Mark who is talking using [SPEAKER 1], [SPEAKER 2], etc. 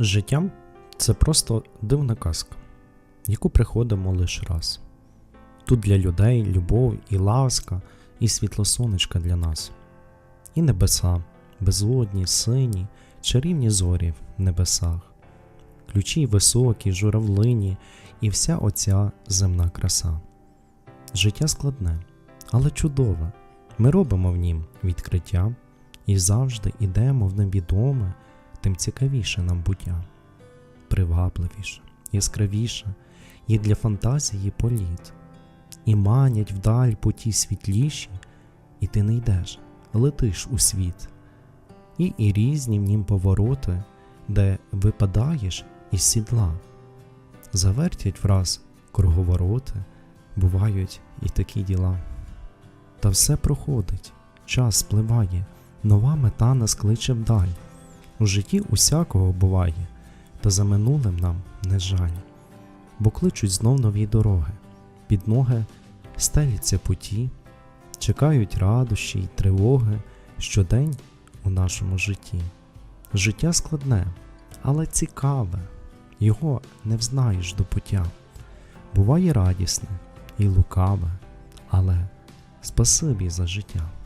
[SPEAKER 1] Життя це просто дивна казка, яку приходимо лише раз. Тут для людей любов і ласка, і світло сонечка для нас, і небеса, безодні, сині, чарівні зорі в небесах, ключі високі, журавлині і вся оця земна краса. Життя складне, але чудове. Ми робимо в нім відкриття і завжди ідемо в невідоме, тим цікавіше нам буття. Привабливіше, яскравіше, є для фантазії політ. І манять вдаль путі світліші, і ти не йдеш, летиш у світ. І, і різні в нім повороти, де випадаєш із сідла. Завертять враз круговороти, бувають і такі діла. Та все проходить, час спливає, нова мета нас кличе вдаль. У житті усякого буває, та за минулим нам не жаль. Бо кличуть знов нові дороги, під ноги стеляться путі, чекають радощі й тривоги щодень у нашому житті. Життя складне, але цікаве, його не взнаєш до пуття. Буває радісне і лукаве, але спасибі за життя.